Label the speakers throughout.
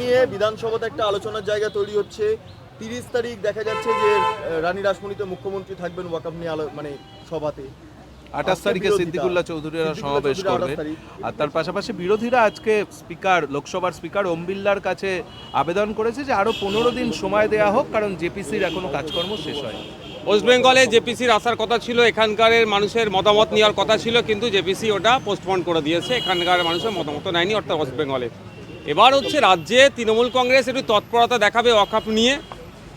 Speaker 1: নিয়ে বিধানসভাতে একটা আলোচনার জায়গা তৈরি হচ্ছে। তিরিশ তারিখ দেখা যাচ্ছে যে রানী রাসমণিতে মুখ্যমন্ত্রী থাকবেন ওয়াকাফ নিয়ে আলো মানে সভাতে।
Speaker 2: আঠাশ তারিখে সিদ্দিকুল্লাহ চৌধুরীরা সমাবেশ
Speaker 1: চৌধুরী
Speaker 2: করবে। আর তার পাশাপাশি বিরোধীরা আজকে স্পিকার লোকসভার স্পিকার ওম বিড়লার কাছে আবেদন করেছে যে আরও পনেরো দিন সময় দেয়া হোক কারণ জেপিসির এখনও কাজকর্ম শেষ হয়
Speaker 3: ওয়েস্ট বেঙ্গলে জেপিসির আসার কথা ছিল এখানকার মানুষের মতামত নেওয়ার কথা ছিল কিন্তু জেপিসি ওটা পোস্টপোন করে দিয়েছে। এখানকার মানুষের মতামত নেয়নি অর্থাৎ ওয়েস্ট বেঙ্গলে। এবার হচ্ছে রাজ্যে তৃণমূল কংগ্রেস একটু তৎপরতা দেখাবে ওয়াকাপ নিয়ে।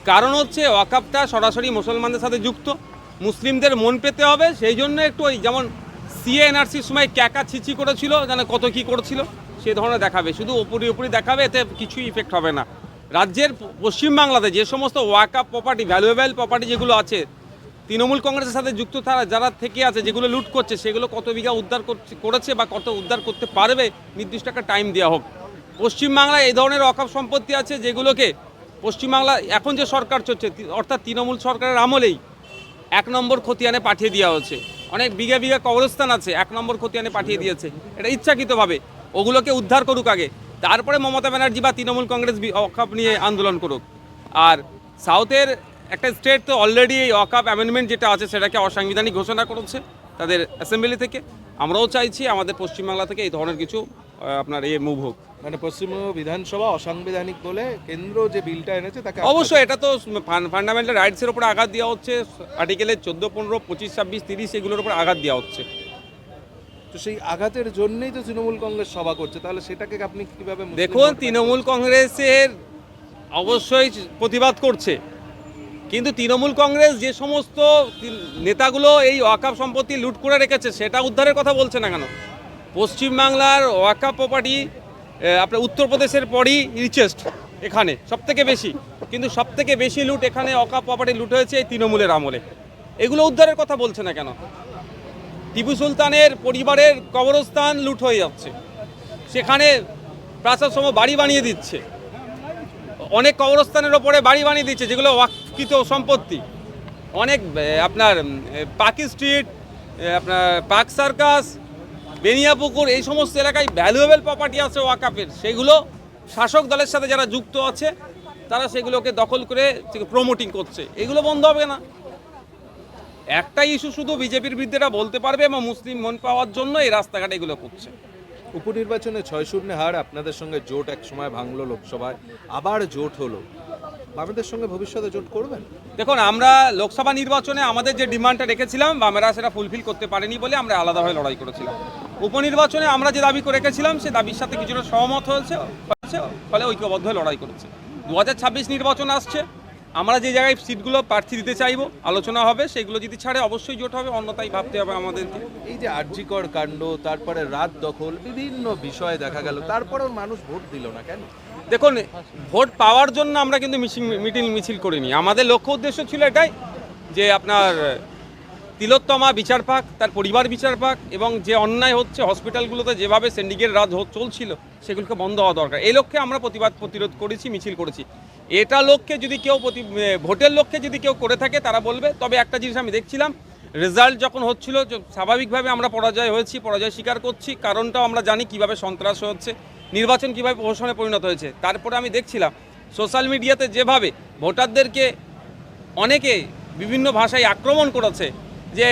Speaker 3: কারণ হচ্ছে ওয়াকাপটা সরাসরি মুসলমানদের সাথে যুক্ত। মুসলিমদের মন পেতে হবে, সেই জন্য একটু ওই যেমন সিএ এনআরসির সময় ক্যাকা ছিচি করেছিল যেন কত কি করেছিল, সে ধরনের দেখাবে। শুধু উপরি উপরি দেখাবে, এতে কিছুই ইফেক্ট হবে না। রাজ্যের পশ্চিমবাংলাতে যে সমস্ত ওয়াকাপ প্রপার্টি ভ্যালুয়েবল প্রপার্টি যেগুলো আছে, তৃণমূল কংগ্রেসের সাথে যুক্ত তারা যারা থেকে আছে, যেগুলো লুট করছে, সেগুলো কত বিঘা উদ্ধার করছে- করেছে বা কত উদ্ধার করতে পারবে, নির্দিষ্ট একটা টাইম দেওয়া হোক। পশ্চিমবাংলায় এই ধরনের অকাপ সম্পত্তি আছে যেগুলোকে পশ্চিমবাংলা এখন যে সরকার চলছে অর্থাৎ তৃণমূল সরকারের আমলেই এক নম্বর খতিয়ানে পাঠিয়ে দেওয়া হচ্ছে। অনেক বিঘা বিঘা কবরস্থান আছে, এক নম্বর খতিয়ানে পাঠিয়ে দিয়েছে। এটা ইচ্ছাকৃতভাবে। ওগুলোকে উদ্ধার করুক আগে। তারপরে মমতা ব্যানার্জি বা তৃণমূল কংগ্রেস অকাপ নিয়ে আন্দোলন করুক। আর সাউথের একটা স্টেট তো অলরেডি এই অকাপ অ্যামেন্ডমেন্ট যেটা আছে, সেটাকে অসাংবিধানিক ঘোষণা করেছে তাদের অ্যাসেম্বলি থেকে। আমরাও চাইছি আমাদের পশ্চিমবাংলা থেকে এই ধরনের কিছু আপনার এ মুভ হোক।
Speaker 2: মানে পশ্চিমবঙ্গ বিধানসভা অসাংবিধানিক বলে কেন্দ্র যে বিলটা এনেছে তাকে
Speaker 3: অবশ্যই এটা তো ফান্ডামেন্টাল রাইটসের উপরে আঘাত দেওয়া হচ্ছে। আর্টিকেলের চোদ্দ পনেরো পঁচিশ ছাব্বিশ তিরিশ এগুলোর উপর আঘাত দেওয়া হচ্ছে।
Speaker 2: তো সেই আঘাতের জন্যই তো তৃণমূল কংগ্রেস সভা করছে। তাহলে সেটাকে আপনি কীভাবে
Speaker 3: দেখুন তৃণমূল কংগ্রেসের অবশ্যই প্রতিবাদ করছে। কিন্তু তৃণমূল কংগ্রেস যে সমস্ত নেতাগুলো এই ওয়াকাপ সম্পত্তি লুট করে রেখেছে, সেটা উদ্ধারের কথা বলছে না কেন? পশ্চিমবাংলার ওয়াকাপ প্রপার্টি আপনার উত্তরপ্রদেশের পরই রিচেস্ট এখানে, সবথেকে বেশি। কিন্তু সবথেকে বেশি লুট এখানে ওয়াকাপ প্রপার্টি লুট হয়েছে এই তৃণমূলের আমলে। এগুলো উদ্ধারের কথা বলছে না কেন? টিপু সুলতানের পরিবারের কবরস্থান লুট হয়ে যাচ্ছে। সেখানে প্রাসাদ সম বাড়ি বানিয়ে দিচ্ছে। অনেক কবরস্থানের ওপরে বাড়ি বানিয়ে দিচ্ছে, যেগুলো ওয়াকৃত সম্পত্তি। অনেক আপনার পাকি স্ট্রিট আপনার পাক সার্কাস, বেনিয়াপুকুর, এই সমস্ত এলাকায় ভ্যালুয়েবল প্রপার্টি আছে ওয়াকাপের সেগুলো শাসক দলের সাথে যারা যুক্ত আছে, তারা সেগুলোকে দখল করে প্রমোটিং করছে। এগুলো বন্ধ হবে না। একটা ইস্যু শুধু বিজেপির বিরুদ্ধেরা বলতে পারবে এবং মুসলিম মন পাওয়ার জন্য এই রাস্তাঘাট এগুলো করছে।
Speaker 2: উপনির্বাচনে ছয় শূন্য হার, আপনাদের সঙ্গে জোট এক সময় ভাঙলো লোকসভায়, আবার জোট হলো। বামেদের সঙ্গে ভবিষ্যতে জোট করবেন?
Speaker 3: দেখুন, আমরা লোকসভা নির্বাচনে আমাদের যে ডিমান্ডটা রেখেছিলাম, বামেরা সেটা ফুলফিল করতে পারেনি বলে আমরা আলাদাভাবে লড়াই করেছিলাম। উপনির্বাচনে আমরা যে দাবি করে রেখেছিলাম সে দাবির সাথে কিছুটা সহমত হয়েছে ফলে ঐক্যবদ্ধ লড়াই করেছে। দু হাজার ছাব্বিশ নির্বাচন আসছে আমরা যে জায়গায় সিটগুলো প্রার্থী দিতে চাইব আলোচনা হবে সেগুলো যদি ছাড়ে অবশ্যই জোট হবে অন্যতাই ভাবতে হবে আমাদেরকে।
Speaker 2: এই যে আর্যিকর কাণ্ড তারপরে রাত দখল বিভিন্ন বিষয়ে দেখা গেল তারপরেও মানুষ ভোট দিল না কেন?
Speaker 3: দেখুন ভোট পাওয়ার জন্য আমরা কিন্তু মিটিং মিছিল করিনি। আমাদের লক্ষ্য উদ্দেশ্য ছিল এটাই যে আপনার তিলোত্তমা বিচার পাক, তার পরিবার বিচার পাক এবং যে অন্যায় হচ্ছে হসপিটালগুলোতে যেভাবে সিন্ডিকেট রাজ চলছিল, সেগুলোকে বন্ধ হওয়া দরকার। এই লক্ষ্যে আমরা প্রতিবাদ প্রতিরোধ করেছি, মিছিল করেছি। এটা লক্ষ্যে যদি কেউ প্রতি ভোটের লক্ষ্যে যদি কেউ করে থাকে, তারা বলবে। তবে একটা জিনিস আমি দেখছিলাম রেজাল্ট যখন হচ্ছিল স্বাভাবিকভাবে আমরা পরাজয় হয়েছি, পরাজয় স্বীকার করছি। কারণটাও আমরা জানি কীভাবে সন্ত্রাস হচ্ছে, নির্বাচন কীভাবে প্রহসনে পরিণত হয়েছে। তারপরে আমি দেখছিলাম সোশ্যাল মিডিয়াতে যেভাবে ভোটারদেরকে অনেকে বিভিন্ন ভাষায় আক্রমণ করেছে যে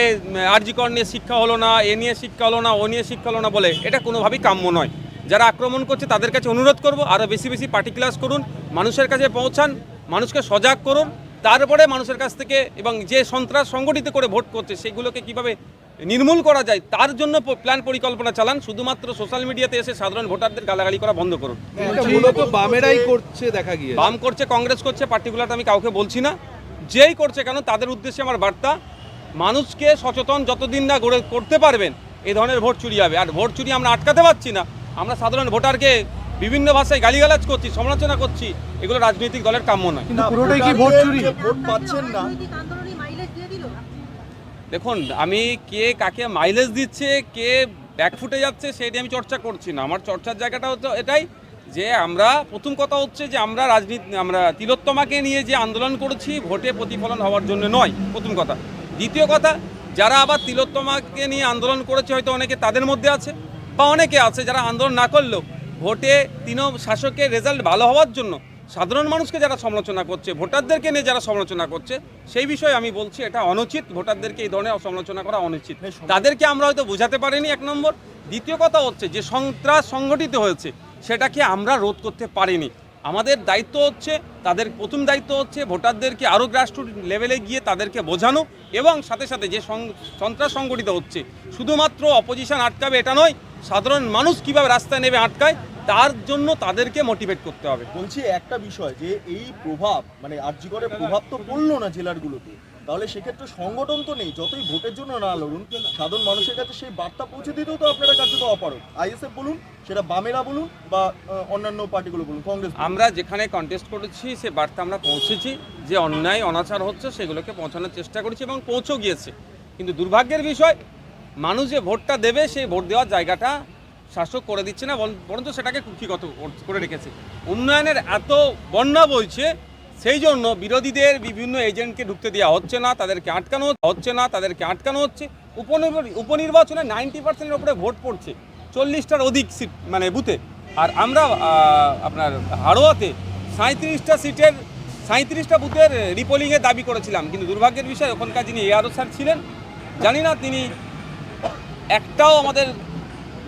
Speaker 3: আরজিকর নিয়ে শিক্ষা হলো না এ নিয়ে শিক্ষা হলো না ও নিয়ে শিক্ষা হলো না বলে এটা কোনোভাবেই কাম্য নয়। যারা আক্রমণ করছে তাদের কাছে অনুরোধ করব আরও বেশি বেশি পার্টি ক্লাস করুন মানুষের কাছে পৌঁছান মানুষকে সজাগ করুন তারপরে মানুষের কাছ থেকে এবং যে সন্ত্রাস সংগঠিত করে ভোট করছে সেগুলোকে কীভাবে নির্মূল করা যায় তার জন্য প্ল্যান পরিকল্পনা চালান শুধুমাত্র সোশ্যাল মিডিয়াতে এসে সাধারণ ভোটারদের গালাগালি করা বন্ধ করুন।
Speaker 2: মূলত বামেরাই করছে দেখা গিয়ে
Speaker 3: বাম করছে কংগ্রেস করছে পার্টিকুলার আমি কাউকে বলছি না। যেই করছে কেন তাদের উদ্দেশ্যে আমার বার্তা মানুষকে সচেতন যতদিন না গড়ে করতে পারবেন এই ধরনের ভোট চুরি হবে। আর ভোট চুরি আমরা আটকাতে পারছি না। আমরা সাধারণ ভোটারকে বিভিন্ন ভাষায় গালিগালাজ করছি সমালোচনা করছি এগুলো রাজনৈতিক দলের কাম্য নয়।
Speaker 4: পুরোটাই কি ভোট চুরি?
Speaker 1: ভোট পাচ্ছেন না।
Speaker 5: রাজনৈতিক আন্দোলনই মাইলেজ দিয়ে দিল
Speaker 3: দেখুন আমি কে কাকে মাইলেজ দিচ্ছে কে ব্যাকফুটে যাচ্ছে সেটি আমি চর্চা করছি না। আমার চর্চার জায়গাটা হচ্ছে এটাই যে আমরা প্রথম কথা হচ্ছে যে আমরা রাজনীতি আমরা তিলোত্তমাকে নিয়ে যে আন্দোলন করেছি ভোটে প্রতিফলন হওয়ার জন্য নয় প্রথম কথা। দ্বিতীয় কথা যারা আবার তিলোত্তমাকে নিয়ে আন্দোলন করেছে হয়তো অনেকে তাদের মধ্যে আছে বা অনেকে আছে যারা আন্দোলন না করলেও ভোটে তিন শাসকের রেজাল্ট ভালো হওয়ার জন্য সাধারণ মানুষকে যারা সমালোচনা করছে ভোটারদেরকে নিয়ে যারা সমালোচনা করছে সেই বিষয়ে আমি বলছি এটা অনুচিত ভোটারদেরকে এই ধরনের সমালোচনা করা অনুচিত। তাদেরকে আমরা হয়তো বোঝাতে পারিনি এক নম্বর। দ্বিতীয় কথা হচ্ছে যে সন্ত্রাস সংগঠিত হয়েছে সেটাকে আমরা রোধ করতে পারিনি। আমাদের দায়িত্ব হচ্ছে, তাদের প্রথম দায়িত্ব হচ্ছে ভোটারদেরকে আরও গ্রাসরুট লেভেলে গিয়ে তাদেরকে বোঝানো এবং সাথে সাথে যে সন্ত্রাস সংগঠিত হচ্ছে, শুধুমাত্র অপোজিশন আটকাবে এটা নয়, সাধারণ মানুষ কীভাবে রাস্তায় নেবে আটকায়, তার জন্য তাদেরকে মোটিভেট করতে হবে।
Speaker 1: বলছি একটা বিষয় যে এই প্রভাব মানে আর্যিকরের প্রভাব তো পড়ল না জেলারগুলোতে তাহলে সেক্ষেত্রে সংগঠন তো নেই, যতই ভোটের জন্য না লড়ুন, সাধারণ মানুষের কাছে সেই বার্তা পৌঁছে দিতেও তো আপনারা কার্যত অপারক আইএসএফ বলুন, সেটা বামেরা বলুন বা অন্যান্য পার্টিগুলো বলুন, কংগ্রেস
Speaker 3: আমরা যেখানে কন্টেস্ট করেছি, সে বার্তা আমরা পৌঁছেছি, যে অন্যায়, অনাচার হচ্ছে, সেগুলোকে পৌঁছানোর চেষ্টা করেছি এবং পৌঁছেও গিয়েছে। কিন্তু দুর্ভাগ্যের বিষয়, মানুষ যে ভোটটা দেবে, সেই ভোট দেওয়ার জায়গাটা শাসক করে দিচ্ছে না বরঞ্চ সেটাকে কুক্ষিগত করে রেখেছে। উন্নয়নের এত বন্যা বইছে সেই জন্য বিরোধীদের বিভিন্ন এজেন্টকে ঢুকতে দেওয়া হচ্ছে না, তাদেরকে আটকানো হচ্ছে না, তাদেরকে আটকানো হচ্ছে। উপনির্ব- উপনির্বাচনে নাইনটি পার্সেন্টের উপরে ভোট পড়ছে, চল্লিশটার অধিক সিট মানে বুথে। আর আমরা আপনার হাড়োয়াতে সাঁত্রিশটা সিটের সাঁত্রিশটা বুথের রিপোলিংয়ের দাবি করেছিলাম। কিন্তু দুর্ভাগ্যের বিষয়, ওখানকার যিনি এআরও স্যার ছিলেন, জানি না তিনি একটাও আমাদের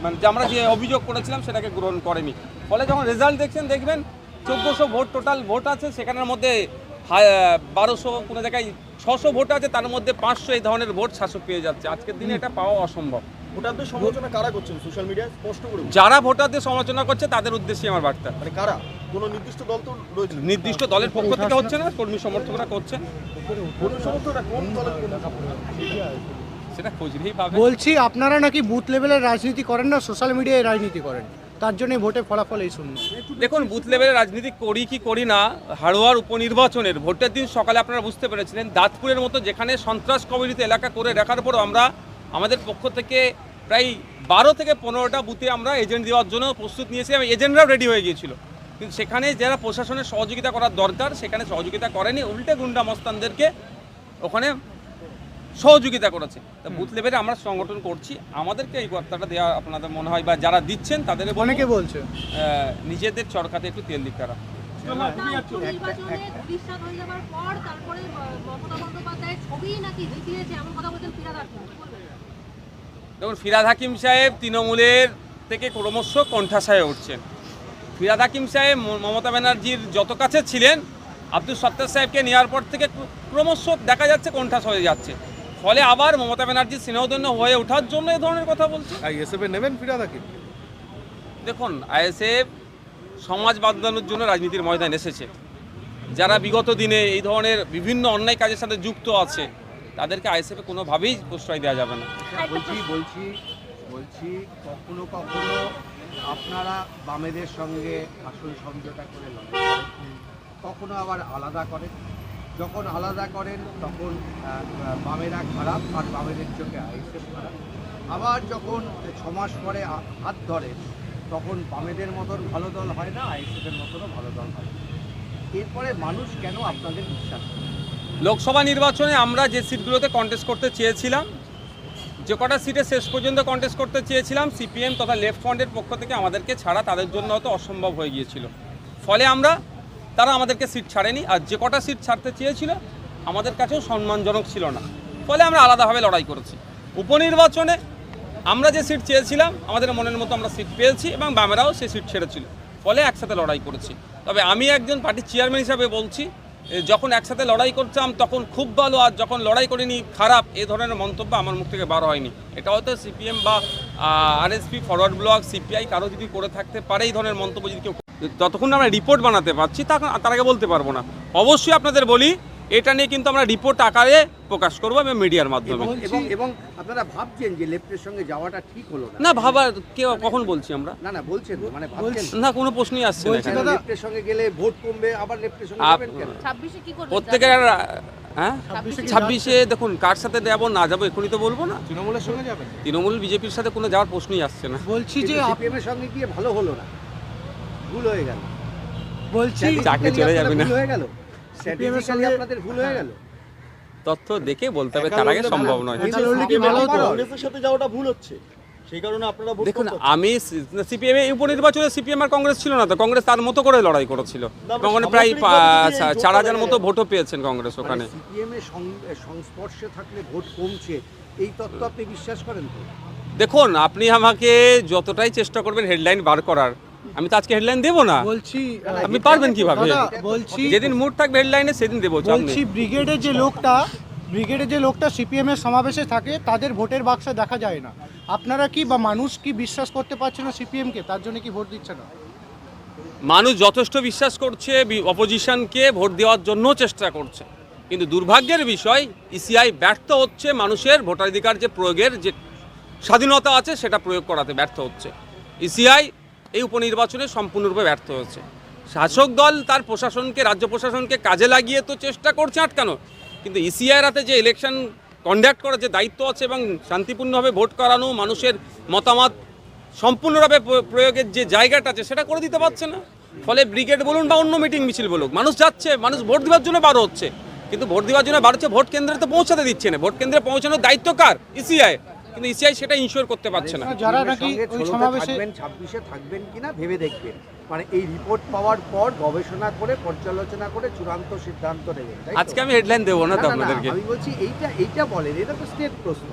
Speaker 3: মানে আমরা যে অভিযোগ করেছিলাম, সেটাকে গ্রহণ করেনি। ফলে যখন রেজাল্ট দেখছেন, দেখবেন চোদ্দোশো ভোট টোটাল ভোট আছে সেখানের মধ্যে বারোশো কোনো জায়গায় ছশো ভোট আছে তার মধ্যে পাঁচশো এই ধরনের ভোট শাসক পেয়ে যাচ্ছে। আজকের দিনে এটা পাওয়া অসম্ভব।
Speaker 1: ভোটারদের সমালোচনা কারা করছেন সোশ্যাল মিডিয়ায় স্পষ্ট করে
Speaker 3: যারা ভোটারদের সমালোচনা করছে তাদের উদ্দেশ্যে আমার বার্তা।
Speaker 1: মানে কারা? কোনো নির্দিষ্ট দল তো রয়েছে।
Speaker 3: নির্দিষ্ট দলের পক্ষ থেকে হচ্ছে না কর্মী সমর্থকরা করছেন
Speaker 1: কোন সমর্থকরা কোন দলের কোন
Speaker 3: সেটা খোঁজ পাবে।
Speaker 4: বলছি আপনারা নাকি বুথ লেভেলের রাজনীতি করেন না সোশ্যাল মিডিয়ায় রাজনীতি করেন? তার জন্যই ভোটে ফলাফল এই শূন্য।
Speaker 3: দেখুন, বুথ লেভেলে রাজনীতি করি কি করি না, হাড়োয়ার উপনির্বাচনের ভোটের দিন সকালে আপনারা বুঝতে পেরেছিলেন, দাঁতপুরের মতো যেখানে সন্ত্রাস কমিটিতে এলাকা করে রাখার পরও আমরা আমাদের পক্ষ থেকে প্রায় বারো থেকে পনেরোটা বুথে আমরা এজেন্ট দেওয়ার জন্য প্রস্তুত নিয়েছি, এবং এজেন্টরাও রেডি হয়ে গিয়েছিল। কিন্তু সেখানে যারা প্রশাসনের সহযোগিতা করার দরকার, সেখানে সহযোগিতা করেনি, উল্টে গুন্ডা মস্তানদেরকে ওখানে সহযোগিতা করেছে। তা বুথ লেভেলে আমরা সংগঠন করছি আমাদেরকে এই বার্তাটা দেওয়া আপনাদের মনে হয় বা যারা দিচ্ছেন তাদের
Speaker 4: অনেকে বলছে।
Speaker 3: নিজেদের চরকাতে একটু তেল দিক তারা
Speaker 5: হয়ে হাকিম।
Speaker 3: দেখুন ফিরাদ হাকিম সাহেব তৃণমূলের থেকে ক্রমশ কণ্ঠাসায় উঠছেন। ফিরাদ হাকিম সাহেব ম- মমতা ব্যানার্জির যত কাছে ছিলেন আব্দুল সত্তার সাহেবকে নেওয়ার পর থেকে ক্রমশ দেখা যাচ্ছে কণ্ঠাস হয়ে যাচ্ছে। ফলে আবার মমতা ব্যানার্জির স্নেহধন্য হয়ে ওঠার জন্য এই ধরনের কথা বলছে।
Speaker 2: আইএসএফ এ নেবেন ফিরাদ হাকিম?
Speaker 3: দেখুন আইএসএফ সমাজ বাঁধানোর জন্য রাজনীতির ময়দান এসেছে। যারা বিগত দিনে এই ধরনের বিভিন্ন অন্যায় কাজের সাথে যুক্ত আছে তাদেরকে আইএসএফে কোনোভাবেই প্রশ্রয় দেওয়া যাবে না।
Speaker 6: বলছি বলছি বলছি কখনো কখনো আপনারা বামেদের সঙ্গে আসল সমঝোতা করে কখনো আবার আলাদা করেন? যখন আলাদা করেন, তখন বামেরা খারাপ আর বামেদের চোখে আইসেফ খারাপ। আবার যখন ছ মাস পরে হাত ধরেন তখন বামেদের মতন ভালো দল হয় না আইসেফের মতনও ভালো দল হয় এরপরে মানুষ কেন আপনাদের বিশ্বাস
Speaker 3: লোকসভা নির্বাচনে আমরা যে সিটগুলোতে কন্টেস্ট করতে চেয়েছিলাম, যে কটা সিটে শেষ পর্যন্ত কন্টেস্ট করতে চেয়েছিলাম, সিপিএম তথা লেফট ফ্রন্টের পক্ষ থেকে আমাদেরকে ছাড়া তাদের জন্য হয়তো অসম্ভব হয়ে গিয়েছিল। ফলে আমরা তারা আমাদেরকে সিট ছাড়েনি আর যে কটা সিট ছাড়তে চেয়েছিল, আমাদের কাছেও সম্মানজনক ছিল না। ফলে আমরা আলাদাভাবে লড়াই করেছি। উপনির্বাচনে আমরা যে সিট চেয়েছিলাম, আমাদের মনের মতো আমরা সিট পেয়েছি এবং বামেরাও সেই সিট ছেড়েছিল। ফলে একসাথে লড়াই করেছি। তবে আমি একজন পার্টির চেয়ারম্যান হিসাবে বলছি যখন একসাথে লড়াই করতাম, তখন খুব ভালো আর যখন লড়াই করিনি, খারাপ, এ ধরনের মন্তব্য আমার মুখ থেকে বার হয়নি। এটা হয়তো সিপিএম বা আরএসপি ফরওয়ার্ড ব্লক সিপিআই কারও যদি করে থাকতে পারে, এই ধরনের মন্তব্য যদি কেউ যতক্ষণ না আমরা রিপোর্ট বানাতে পারছি তখন তার আগে বলতে পারব না। অবশ্যই আপনাদের বলি এটা নিয়ে কিন্তু আমরা রিপোর্ট আকারে প্রকাশ করব এবং মিডিয়ার মাধ্যমে।
Speaker 6: এবং এবং আপনারা ভাবছেন যে লেফটের সঙ্গে যাওয়াটা ঠিক হলো না।
Speaker 3: না ভাবার কে কখন বলছি আমরা?
Speaker 6: না না বলছেন মানে ভাবছেন।
Speaker 3: না কোনো প্রশ্নই আসছে না
Speaker 4: দাদা-
Speaker 6: লেফটের সঙ্গে গেলে ভোট কমবে আবার লেফটের সঙ্গে যাবেন কেন?
Speaker 5: ছাব্বিশে কি করবেন?
Speaker 3: প্রত্যেকের হ্যাঁ?
Speaker 5: ছাব্বিশে কি-
Speaker 3: ছাব্বিশে দেখুন কার সাথে যাব না যাব এখনই তো বলব না।
Speaker 2: তৃণমূলের সঙ্গে যাবেন?
Speaker 3: তৃণমূল বিজেপির সাথে কোনো যাওয়ার প্রশ্নই আসছে না।
Speaker 4: বলছি যে আপ-
Speaker 6: সিপিএম এর সঙ্গে গিয়ে ভালো হলো না। ভুল হয়ে গেল।
Speaker 4: বলছি
Speaker 3: চাকরি চলে যাবে না।
Speaker 6: হয়ে গেল।
Speaker 4: এর সঙ্গে-
Speaker 6: আপনাদের ভুল হয়ে গেল।
Speaker 3: তথ্য দেখে বলতে হবে তার আগে সম্ভব নয়।
Speaker 1: সাথে যাওয়াটা ভুল হচ্ছে। সেই কারণে আপনারা
Speaker 3: দেখুন আমি সিপিএম এই উপনির্বাচনে সিপিএম আর কংগ্রেস ছিল না তো। কংগ্রেস তার মতো করে লড়াই করেছিল। প্রায় চার হাজার মতো ভোটও পেয়েছেন কংগ্রেস ওখানে।
Speaker 6: সিপিএম এর সংস্পর্শে থাকলে ভোট কমছে। এই আপনি বিশ্বাস করেন তো?
Speaker 3: দেখুন আপনি আমাকে যতটাই চেষ্টা করবেন হেডলাইন বার করার। আমি তো আজকে হেডলাইন দেবো না।
Speaker 4: বলছি
Speaker 3: আপনি পারবেন কীভাবে?
Speaker 4: বলছি
Speaker 3: যেদিন মুড থাকবে হেডলাইনে সেদিন দেবো
Speaker 4: বলছি ব্রিগেডের যে লোকটা ব্রিগেডের যে লোকটা সিপিএম এর সমাবেশে থাকে তাদের ভোটের বাক্সে দেখা যায় না। আপনারা কি বা মানুষ কি বিশ্বাস করতে পারছে না সিপিএম কে তার জন্য কি ভোট দিচ্ছে না?
Speaker 3: মানুষ যথেষ্ট বিশ্বাস করছে অপোজিশনকে ভোট দেওয়ার জন্য চেষ্টা করছে। কিন্তু দুর্ভাগ্যের বিষয় ইসিআই ব্যর্থ হচ্ছে মানুষের ভোটাধিকার যে প্রয়োগের যে স্বাধীনতা আছে সেটা প্রয়োগ করাতে ব্যর্থ হচ্ছে। ইসিআই এই উপনির্বাচনে সম্পূর্ণরূপে ব্যর্থ হয়েছে। শাসক দল তার প্রশাসনকে, রাজ্য প্রশাসনকে কাজে লাগিয়ে তো চেষ্টা করছে আটকানো, কিন্তু ইসিআইয়ের হাতে যে ইলেকশন কন্ডাক্ট করার যে দায়িত্ব আছে এবং শান্তিপূর্ণভাবে ভোট করানো মানুষের মতামত সম্পূর্ণভাবে প্র- প্রয়োগের যে জায়গাটা আছে সেটা করে দিতে পারছে না। ফলে ব্রিগেড বলুন বা অন্য মিটিং মিছিল বলুক, মানুষ যাচ্ছে, মানুষ ভোট দেওয়ার জন্য বারো হচ্ছে, কিন্তু ভোট দেওয়ার জন্য বারো হচ্ছে, ভোট কেন্দ্রে তো পৌঁছাতে দিচ্ছে না। ভোট কেন্দ্রে পৌঁছানোর দায়িত্ব কার? ইসিআই কিন্তু ইসিআই সেটা ইনশিওর করতে পারছে না।
Speaker 4: যারা নাকি ওই সমাবেশে-
Speaker 6: থাকবেন ছাব্বিশে থাকবেন কিনা ভেবে দেখবেন। মানে এই রিপোর্ট পাওয়ার পর গবেষণা করে পর্যালোচনা করে চূড়ান্ত সিদ্ধান্ত নেবেন তাই
Speaker 3: আজকে আমি হেডলাইন দেবো না তো আপনাদেরকে।
Speaker 6: আমি বলছি এইটা এইটা বলেন এটা তো স্টেট প্রশ্ন।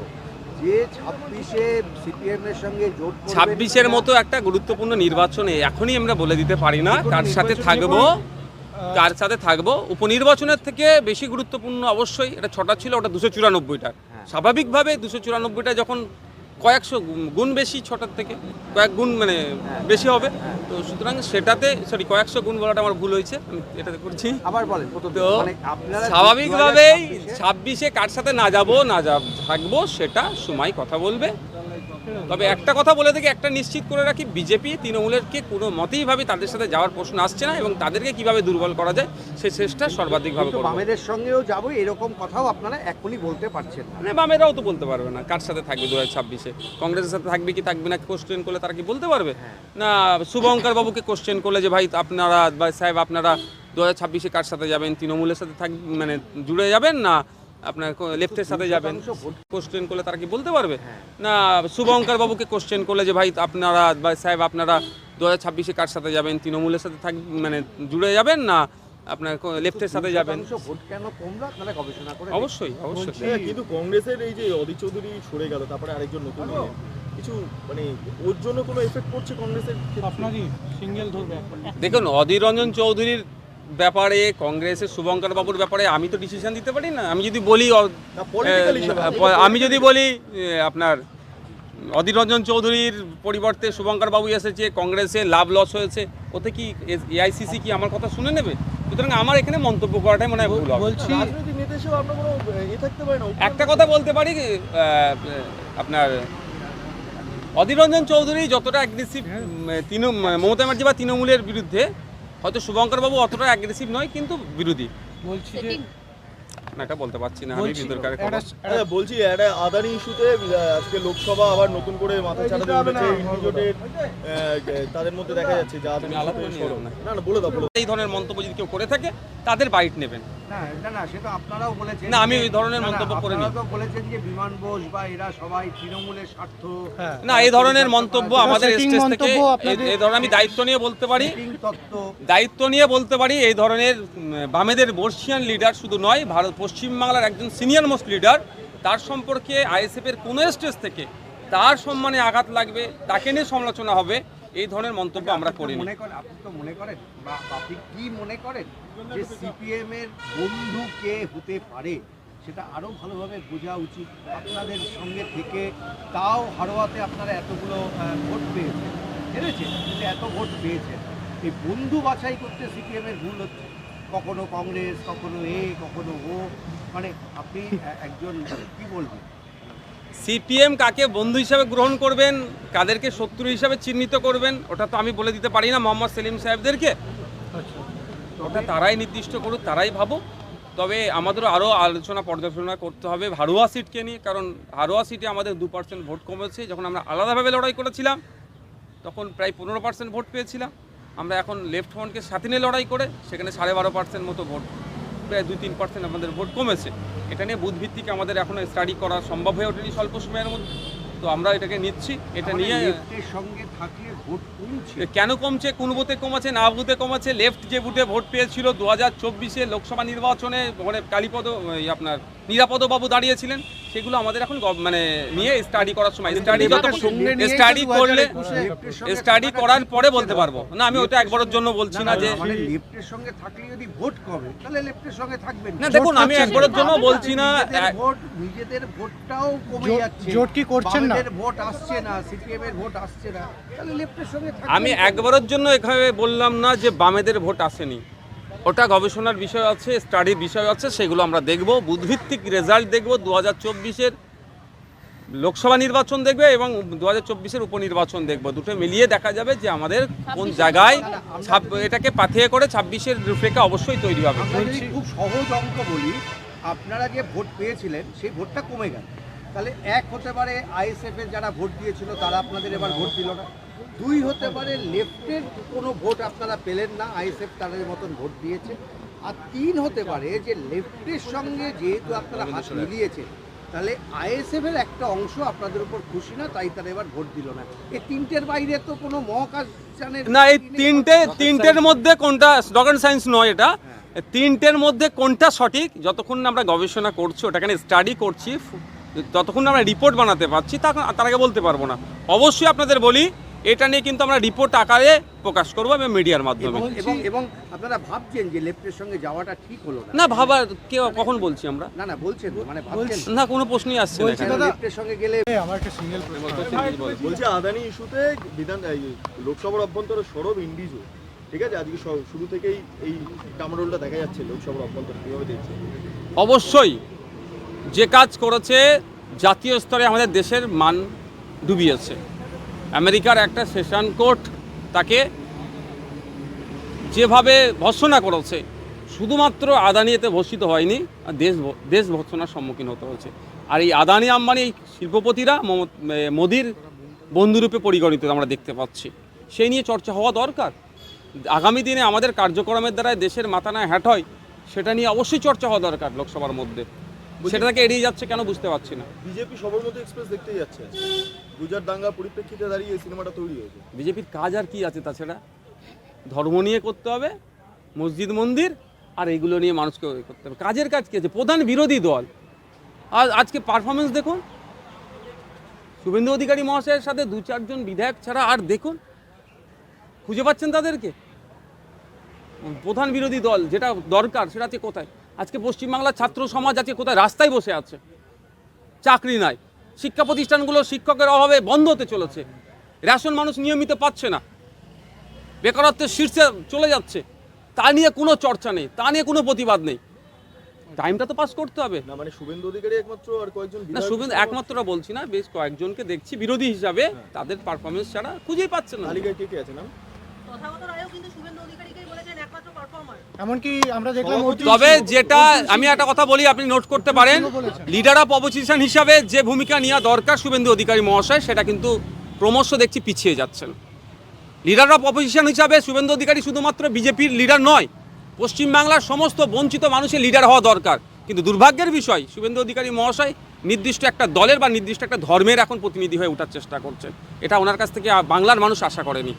Speaker 6: যে ছাব্বিশে সিপিএম এর সঙ্গে জোট
Speaker 3: ছাব্বিশের মতো একটা গুরুত্বপূর্ণ নির্বাচনে এখনই আমরা বলে দিতে পারি না। কার সাথে থাকব কার সাথে থাকব। উপনির্বাচনের থেকে বেশি গুরুত্বপূর্ণ অবশ্যই এটা ছটা ছিল ওটা দুশো চুরানব্বইটা স্বাভাবিকভাবে দুশো চুরানব্বইটা যখন কয়েকশো গুণ- বেশি ছটার থেকে কয়েক গুণ মানে বেশি হবে। তো সুতরাং সেটাতে সরি কয়েকশো গুণ বলাটা আমার ভুল হয়েছে আমি এটাতে করছি।
Speaker 6: আবার বলেন
Speaker 3: তো
Speaker 6: মানে
Speaker 3: স্বাভাবিকভাবেই ছাব্বিশে কার সাথে না যাব না যাব থাকব সেটা সময় কথা বলবে। তবে একটা কথা বলে দেখি একটা নিশ্চিত করে রাখি বিজেপি তৃণমূলেরকে কোনো মতেই ভাবে তাদের সাথে যাওয়ার প্রশ্ন আসছে না এবং তাদেরকে কীভাবে দুর্বল করা যায় সে চেষ্টা সর্বাধিকভাবে
Speaker 6: কিন্তু বামেদের সঙ্গেও যাব এরকম কথাও আপনারা এখনই বলতে পারছেন না।
Speaker 3: মানে বামেরাও তো বলতে পারবে না কার সাথে থাকবে দু হাজার ছাব্বিশে? কংগ্রেসের সাথে থাকবে কি থাকবে না কোশ্চেন করলে তারা কি বলতে পারবে? না শুভঙ্কর বাবুকে কোশ্চেন করলে যে ভাই আপনারা বা সাহেব আপনারা দু হাজার ছাব্বিশে কার সাথে যাবেন তৃণমূলের সাথে থাক মানে জুড়ে যাবেন না? আপনার লেফটের সাথে যাবেন। কোশ্চেন করলে তারা কি বলতে পারবে? না শুভঙ্কর বাবুকে কোশ্চেন করলে যে ভাই আপনারা বা সাহেব আপনারা দু হাজার ছাব্বিশে কার সাথে যাবেন? তৃণমূলের সাথে থাক মানে জুড়ে যাবেন না আপনার লেফটের সাথে যাবেন? অবশ্যই অবশ্যই।
Speaker 1: হ্যাঁ, কিন্তু কংগ্রেসের এই যে অধীর চৌধুরী সরে গেল তারপরে আরেকজন নতুন কিছু মানে ওর জন্য কোনো এফেক্ট পড়ছে কংগ্রেসের ক্ষেত্রে?
Speaker 4: আপনারই সিঙ্গেল ধরবে
Speaker 3: দেখুন অধীর রঞ্জন চৌধুরীর ব্যাপারে কংগ্রেসের শুভঙ্কর বাবুর ব্যাপারে আমি তো ডিসিশন দিতে পারি না। আমি যদি বলি আমি যদি বলি আপনার অধীর রঞ্জন চৌধুরীর পরিবর্তে শুভঙ্কর বাবু এসেছে কংগ্রেসে লাভ লস হয়েছে ওতে কি এআইসিসি কি আমার কথা শুনে নেবে? সুতরাং আমার এখানে মন্তব্য করাটাই মনে হয় ভুল
Speaker 4: বলছি
Speaker 3: একটা কথা বলতে পারি আপনার অধীর রঞ্জন চৌধুরী যতটা অ্যাগ্রেসিভ তৃণ মমতা ব্যানার্জি বা তৃণমূলের বিরুদ্ধে হয়তো শুভঙ্কর বাবু অতটা অ্যাগ্রেসিভ নয় কিন্তু বিরোধী
Speaker 4: বলছি যে
Speaker 3: না এটা বলতে পারছি না আমি
Speaker 4: বলছি
Speaker 3: কথা
Speaker 4: একটা-
Speaker 1: আচ্ছা, বলছি একটা আদানি ইস্যুতে আজকে লোকসভা আবার নতুন করে মাথা উঠেছে ইন্ডিজোটের তাদের মধ্যে দেখা যাচ্ছে যে আদানি।
Speaker 3: এলাম না।
Speaker 1: না না বলে দাও বলে দাও।
Speaker 3: এই ধরনের মন্তব্য যদি কেউ করে থাকে তাদের বাইট নেবেন
Speaker 6: না না না সেটা আপনারাও বলেছেন
Speaker 3: না, আমি ওই ধরনের
Speaker 6: না, না,
Speaker 3: মন্তব্য করিনি।
Speaker 6: আপনারা বলেছেন যে বিমান বোস বা এরা সবাই স্বার্থ
Speaker 3: না এই ধরনের মন্তব্য আমাদের স্টেজ থেকে এই- ধরনের আমি দায়িত্ব নিয়ে বলতে পারি। দায়িত্ব নিয়ে বলতে পারি এই ধরনের উম, বামেদের বর্ষিয়ান লিডার শুধু নয় ভারত পশ্চিমবাংলার একজন সিনিয়র মোস্ট লিডার তার সম্পর্কে আইএসএফ এর কোনো স্টেজ থেকে তার সম্মানে আঘাত লাগবে তাকে নিয়ে সমালোচনা হবে এই ধরনের মন্তব্য আমরা করিনি।
Speaker 6: মনে করেন আপনি তো মনে করেন বা আপনি কি মনে করেন যে সিপিএম এর বন্ধু কে হতে পারে, সেটা আরও ভালোভাবে বোঝা উচিত আপনাদের সঙ্গে থেকে। তাও হারোয়াতে আপনারা এতগুলো ভোট পেয়েছেন, হেরেছেন, কিন্তু এত ভোট পেয়েছেন। এই বন্ধু বাছাই করতে সিপিএম এর ভুল হচ্ছে। কখনো কংগ্রেস, কখনো এ, কখনো ও। মানে আপনি একজন, কি বলবেন?
Speaker 3: সিপিএম কাকে বন্ধু হিসাবে গ্রহণ করবেন, কাদেরকে শত্রু হিসাবে চিহ্নিত করবেন, ওটা তো আমি বলে দিতে পারি না মোহাম্মদ সেলিম সাহেবদেরকে। ওটা তারাই নির্দিষ্ট করুক, তারাই ভাবুক। তবে আমাদেরও আরও আলোচনা, পর্যালোচনা করতে হবে হারোয়া সিটকে নিয়ে, কারণ হারোয়া সিটে আমাদের দু পার্সেন্ট ভোট কমেছে। যখন আমরা আলাদাভাবে লড়াই করেছিলাম, তখন প্রায় পনেরো পার্সেন্ট ভোট পেয়েছিলাম। আমরা এখন লেফট ফ্রন্টকে সাথে নিয়ে লড়াই করে, সেখানে সাড়ে বারো পার্সেন্ট মতো ভোট, প্রায় দুই তিন পার্সেন্ট আমাদের ভোট কমেছে। এটা নিয়ে বুধভিত্তিক আমাদের এখনও স্টাডি করা সম্ভব হয়ে ওঠেনি স্বল্প সময়ের মধ্যে। তো আমরা এটাকে নিচ্ছি এটা নিয়ে
Speaker 6: সঙ্গে থাকলে ভোট কমছে?
Speaker 3: কেন কমছে? কোন বুথে কমাছে না বুথে কমাছে? লেফট যে বুথে ভোট পেয়েছিল দু হাজার চব্বিশে লোকসভা নির্বাচনে মানে কালীপদ আপনার নিরাপদ বাবু দাঁড়িয়েছিলেন। সেগুলো আমাদের এখন মানে নিয়ে স্টাডি করার সময়। স্টাডি স্টাডি করলে স্টাডি করার পরে বলতে পারব। না আমি ওটা একবারের জন্য বলছি না যে
Speaker 6: মানে লেফটের সঙ্গে থাকলে যদি ভোট কমে তাহলে লেফটের সঙ্গে থাকবেন
Speaker 3: না দেখুন আমি একবারের জন্য বলছি না
Speaker 6: ভোট নিজেদের ভোটটাও কমে যাচ্ছে।
Speaker 4: জোট কি করছেন না?
Speaker 6: বামেদের ভোট আসছে না সিপিএম এর ভোট আসছে না। তাহলে লেফটের সঙ্গে থাকবেন
Speaker 3: আমি একবারের জন্য এখানে বললাম না যে বামেদের ভোট আসেনি। ওটা গবেষণার বিষয় আছে স্টাডির বিষয় আছে সেগুলো আমরা দেখব। বুধভিত্তিক রেজাল্ট দেখব দু হাজার চব্বিশের লোকসভা নির্বাচন দেখবে এবং দু হাজার চব্বিশের উপনির্বাচন দেখব। দুটো মিলিয়ে দেখা যাবে যে আমাদের কোন জায়গায় এটাকে পাথিয়ে করে ছাব্বিশের রূপরেখা অবশ্যই তৈরি হবে।
Speaker 6: যদি খুব সহজ অঙ্ক বলি আপনারা যে ভোট পেয়েছিলেন সেই ভোটটা কমে গেল। তাহলে এক হতে পারে আইএসএফ এর যারা ভোট দিয়েছিল তারা আপনাদের এবার ভোট দিল না। দুই হতে পারে লেফটের কোনো ভোট আপনারা পেলেন না আইএসএফ তাদের মতন ভোট দিয়েছে। আর তিন হতে পারে যে লেফটের সঙ্গে যেহেতু আপনারা হাত মিলিয়েছে তাহলে আইএসএফ এর একটা অংশ আপনাদের উপর খুশি না তাই তারা এবার ভোট দিল না। এই তিনটের বাইরে তো কোনো মহাকাশ
Speaker 3: না এই তিনটে তিনটের মধ্যে কোনটা রকেট সায়েন্স নয় এটা। তিনটের মধ্যে কোনটা সঠিক যতক্ষণ না আমরা গবেষণা করছি ওটাকে স্টাডি করছি ততক্ষণ না আমরা রিপোর্ট বানাতে পারছি তখন তার আগে বলতে পারব না। অবশ্যই আপনাদের বলি এটা নিয়ে কিন্তু আমরা রিপোর্ট আকারে প্রকাশ করব এবং মিডিয়ার মাধ্যমে।
Speaker 6: এবং এবং আপনারা ভাবছেন যে লেফটের সঙ্গে যাওয়াটা ঠিক হলো না?
Speaker 3: না ভাবার কেউ কখন বলছি আমরা?
Speaker 6: না না বলছেন মানে ভাবছেন।
Speaker 3: না কোনো প্রশ্নই আসছে না
Speaker 4: বলছি দাদা-
Speaker 6: লেফটের সঙ্গে গেলে
Speaker 4: আমার একটা সিঙ্গেল
Speaker 1: বলছি আদানি ইস্যুতে বিধান এই লোকসভার অভ্যন্তরে সরব ইন্ডিজো। ঠিক আছে? আজকে শুরু থেকেই এই কামরোলটা দেখা যাচ্ছে লোকসভার অভ্যন্তরে কীভাবে দেখছে
Speaker 3: অবশ্যই যে কাজ করেছে জাতীয় স্তরে আমাদের দেশের মান ডুবিয়েছে। আমেরিকার একটা সেশন কোর্ট তাকে যেভাবে ভৎসনা করেছে, শুধুমাত্র আদানি এতে ভর্ষিত হয়নি দেশ দেশ ভৎসনার সম্মুখীন হতে হয়েছে। আর এই আদানি আম্বানি শিল্পপতিরা মোদির বন্ধুরূপে পরিগণিত আমরা দেখতে পাচ্ছি। সেই নিয়ে চর্চা হওয়া দরকার। আগামী দিনে আমাদের কার্যক্রমের দ্বারা দেশের মাথা না হ্যাট হয়, সেটা নিয়ে অবশ্যই চর্চা হওয়া দরকার লোকসভার মধ্যে। সেটাকে এড়িয়ে যাচ্ছে কেন বুঝতে পারছি না।
Speaker 1: বিজেপি সবরমতী এক্সপ্রেস দেখতেই যাচ্ছে। গুজরাট দাঙ্গা পরিপ্রেক্ষিতে দাঁড়িয়ে এই সিনেমাটা তৈরি হয়েছে।
Speaker 3: বিজেপির কাজ আর কি আছে তাছাড়া? ধর্ম নিয়ে করতে হবে মসজিদ মন্দির আর এইগুলো নিয়ে মানুষকে করতে হবে। কাজের কাজ কি আছে? প্রধান বিরোধী দল। আর আজকে পারফরমেন্স দেখুন। শুভেন্দু অধিকারী মহাশয়ের সাথে দু চারজন বিধায়ক ছাড়া আর দেখুন। খুঁজে পাচ্ছেন তাদেরকে? প্রধান বিরোধী দল যেটা দরকার সেটা আছে কোথায়? আজকে পশ্চিমবাংলার ছাত্র সমাজ আছে কোথায়? রাস্তায় বসে আছে। চাকরি নাই। শিক্ষা প্রতিষ্ঠানগুলো শিক্ষকের অভাবে বন্ধ হতে চলেছে। রেশন মানুষ নিয়মিত পাচ্ছে না। বেকারত্বের শীর্ষে চলে যাচ্ছে। তা নিয়ে কোনো চর্চা নেই তা নিয়ে কোনো প্রতিবাদ নেই। টাইমটা তো পাস করতে হবে।
Speaker 1: না মানে শুভেন্দু অধিকারী একমাত্র আর কয়েকজন
Speaker 3: না শুভেন্দু একমাত্র বলছি না বেশ কয়েকজনকে দেখছি বিরোধী হিসাবে। তাদের পারফরমেন্স ছাড়া খুঁজেই পাচ্ছে না।
Speaker 1: তালিকায় কে কে আছে না
Speaker 4: এমনকি আমরা দেখলাম
Speaker 3: তবে যেটা আমি একটা কথা বলি আপনি নোট করতে পারেন। লিডার অফ অপোজিশন হিসাবে যে ভূমিকা নেওয়া দরকার শুভেন্দু অধিকারী মহাশয় সেটা কিন্তু ক্রমশ দেখছি পিছিয়ে যাচ্ছেন। লিডার অফ অপোজিশন হিসাবে শুভেন্দু অধিকারী শুধুমাত্র বিজেপির লিডার নয় পশ্চিমবাংলার সমস্ত বঞ্চিত মানুষের লিডার হওয়া দরকার। কিন্তু দুর্ভাগ্যের বিষয় শুভেন্দু অধিকারী মহাশয় নির্দিষ্ট একটা দলের বা নির্দিষ্ট একটা ধর্মের এখন প্রতিনিধি হয়ে ওঠার চেষ্টা করছেন। এটা ওনার কাছ থেকে বাংলার মানুষ আশা করেনি।